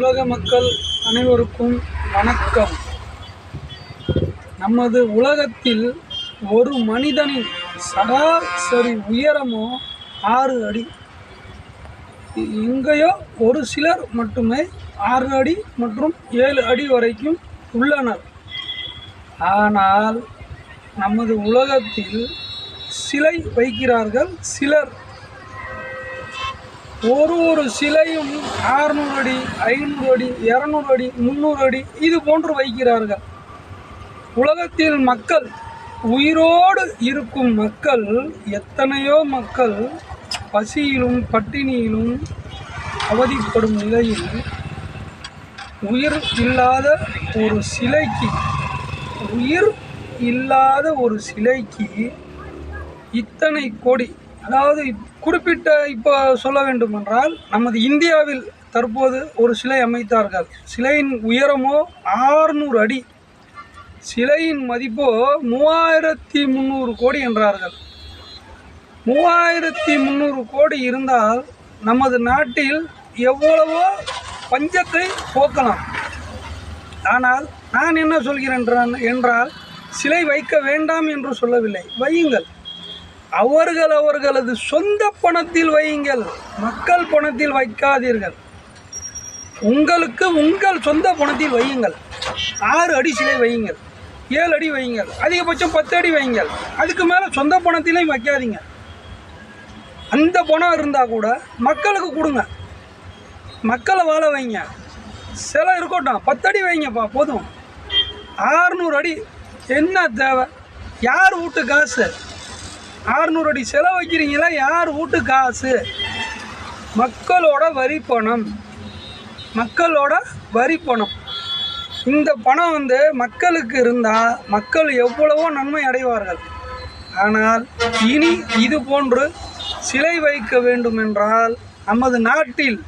உலக மக்கள் அனைவருக்கும் வணக்கம். நமது உலகத்தில் ஒரு மனிதனின் சராசரி உயரமோ ஆறு அடி. எங்கேயோ ஒரு சிலர் மட்டுமே ஆறு அடி மற்றும் ஏழு அடி வரைக்கும் உள்ளனர். ஆனால் நமது உலகத்தில் சிலை வைக்கிறார்கள் சிலர். ஒரு ஒரு சிலையும் ஆறுநூறு அடி ஐநூறு அடி இரநூறு அடி முந்நூறு அடி இது போன்று வைக்கிறார்கள். உலகத்தில் மக்கள் உயிரோடு இருக்கும் மக்கள் எத்தனையோ மக்கள் பசியிலும் பட்டினியிலும் அவதிப்படும் நிலையில் உயிர் இல்லாத ஒரு சிலைக்கு உயிர் இல்லாத ஒரு சிலைக்கு இத்தனை கோடி அதாவது குறிப்பிட்ட இப்போ சொல்ல வேண்டுமென்றால் நமது இந்தியாவில் தற்போது ஒரு சிலை அமைத்தார்கள். சிலையின் உயரமோ ஆறுநூறு அடி. சிலையின் மதிப்போ மூவாயிரத்தி முந்நூறு கோடி என்றார்கள். மூவாயிரத்தி முந்நூறு கோடி இருந்தால் நமது நாட்டில் எவ்வளவோ பஞ்சத்தை போக்கலாம். ஆனால் நான் என்ன சொல்கிறேன் என்றால்- என்றால் சிலை வைக்க வேண்டாம் என்று சொல்லவில்லை. வையுங்கள். அவர்கள் அவர்களது சொந்த பணத்தில் வையுங்கள். மக்கள் பணத்தில் வைக்காதீர்கள். உங்களுக்கு உங்கள் சொந்த பணத்தில் வையுங்கள். ஆறு அடி சிலை வையுங்கள். ஏழு அடி வையுங்கள். அதிகபட்சம் பத்து அடி வையுங்கள். அதுக்கு மேலே சொந்த பணத்திலையும் வைக்காதீங்க. அந்த பணம் இருந்தால் கூட மக்களுக்கு கொடுங்க. மக்களை வாழ வைங்க. சிலை இருக்கட்டும். பத்தடி வைங்கப்பா போதும். ஆறுநூறு அடி. என்ன தேவை? யார் வீட்டு காசு? ஆறுநூறு அடி செலவு வைக்கிறீங்களா? யார் வீட்டு காசு? மக்களோட வரி பணம். மக்களோட வரி பணம். இந்த பணம் வந்து மக்களுக்கு இருந்தால் மக்கள் எவ்வளவோ நன்மை அடைவார்கள். ஆனால் இனி இது போன்று சிலை வைக்க வேண்டும் என்றால் நமது நாட்டில்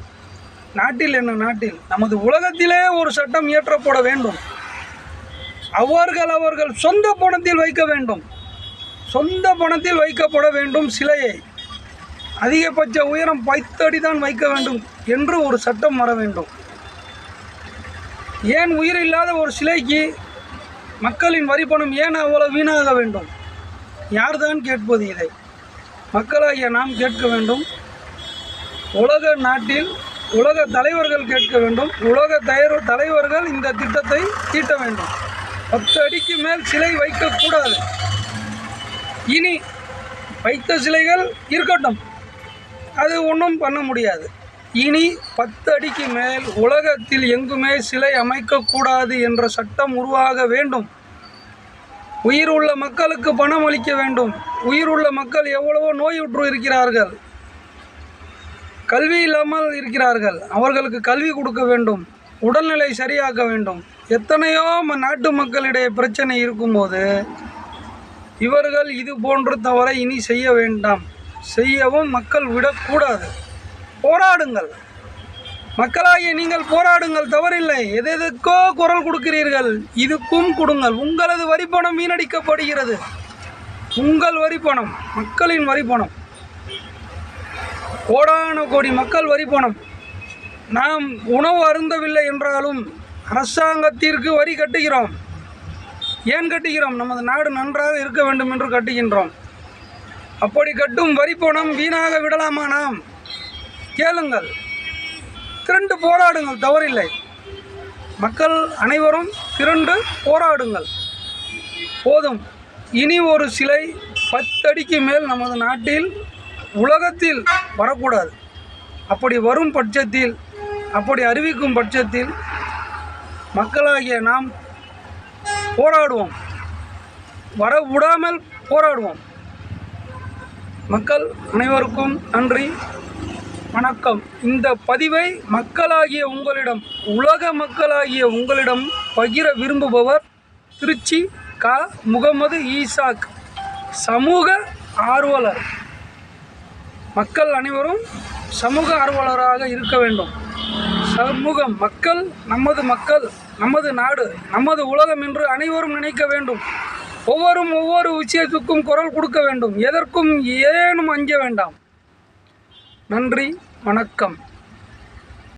நாட்டில் என்ன நாட்டில்? நமது உலகத்திலே ஒரு சட்டம் இயற்றப்பட வேண்டும். அவர்கள் அவர்கள் சொந்த பணத்தில் வைக்க வேண்டும். சொந்த பணத்தில் வைக்கப்பட வேண்டும் சிலையை. அதிகபட்ச உயரம் பைத்தடி தான் வைக்க வேண்டும் என்று ஒரு சட்டம் வர வேண்டும். ஏன் உயிர் இல்லாத ஒரு சிலைக்கு மக்களின் வரி பணம் ஏன் அவ்வளவு வீணாக வேண்டும்? யார்தான் கேட்பது இதை? மக்களாகிய நாம் கேட்க வேண்டும். உலக நாட்டில் உலக தலைவர்கள் கேட்க வேண்டும். உலக தயர் தலைவர்கள் இந்த திட்டத்தை தீட்ட வேண்டும். பத்து அடிக்கு மேல் சிலை வைக்கக்கூடாது. இனி வைத்த சிலைகள் இருக்கட்டும். அது ஒன்றும் பண்ண முடியாது. இனி பத்து அடிக்கு மேல் உலகத்தில் எங்குமே சிலை அமைக்கக்கூடாது என்ற சட்டம் உருவாக வேண்டும். உயிர் உள்ள மக்களுக்கு பணம் அளிக்க வேண்டும். உயிர் உள்ள மக்கள் எவ்வளவோ நோயுற்று இருக்கிறார்கள். கல்வி இல்லாமல் இருக்கிறார்கள். அவர்களுக்கு கல்வி கொடுக்க வேண்டும். உடல்நிலை சரியாக்க வேண்டும். எத்தனையோ ம- நாட்டு மக்களிடையே பிரச்சனை இருக்கும்போது இவர்கள் இது போன்று தவறை இனி செய்ய வேண்டாம். செய்யவும் மக்கள் விடக்கூடாது. போராடுங்கள். மக்களாகிய நீங்கள் போராடுங்கள் தவறில்லை. எதெதுக்கோ குரல் கொடுக்கிறீர்கள். இதுக்கும் கொடுங்கள். உங்களது வரிப்பணம் வீணடிக்கப்படுகிறது. உங்கள் வரிப்பணம் மக்களின் வரிப்பணம். கோடான கோடி மக்கள் வரிப்பணம். நாம் உணவு அருந்தவில்லை என்றாலும் அரசாங்கத்திற்கு வரி கட்டுகிறோம். ஏன் கட்டுகிறோம்? நமது நாடு நன்றாக இருக்க வேண்டும் என்று கட்டுகின்றோம். அப்படி கட்டும் வரிப்பணம் வீணாக விடலாமா நாம்? கேளுங்கள். திரண்டு போராடுங்கள் தவறில்லை. மக்கள் அனைவரும் திரண்டு போராடுங்கள். போதும். இனி ஒரு சிலை பத்தடிக்கு மேல் நமது நாட்டில் உலகத்தில் வரக்கூடாது. அப்படி வரும் பட்சத்தில் அப்படி அறிவிக்கும் பட்சத்தில் மக்களாகிய நாம் போராடுவோம். வர விடாமல் போராடுவோம். மக்கள் அனைவருக்கும் நன்றி வணக்கம். இந்த பதிவை மக்களாகிய உங்களிடம் உலக மக்களாகிய உங்களிடம் பகிர விரும்புபவர் திருச்சி க. முகமது ஈசாக் சமூக ஆர்வலர். மக்கள் அனைவரும் சமூக ஆர்வலராக இருக்க வேண்டும். சமூகம் மக்கள் நமது மக்கள் நமது நாடு நமது உலகம் என்று அனைவரும் நினைக்க வேண்டும். ஒவ்வொரும் ஒவ்வொரு விஷயத்துக்கும் குரல் கொடுக்க வேண்டும். எதற்கும் ஏனும் அஞ்ச வேண்டாம். நன்றி வணக்கம்.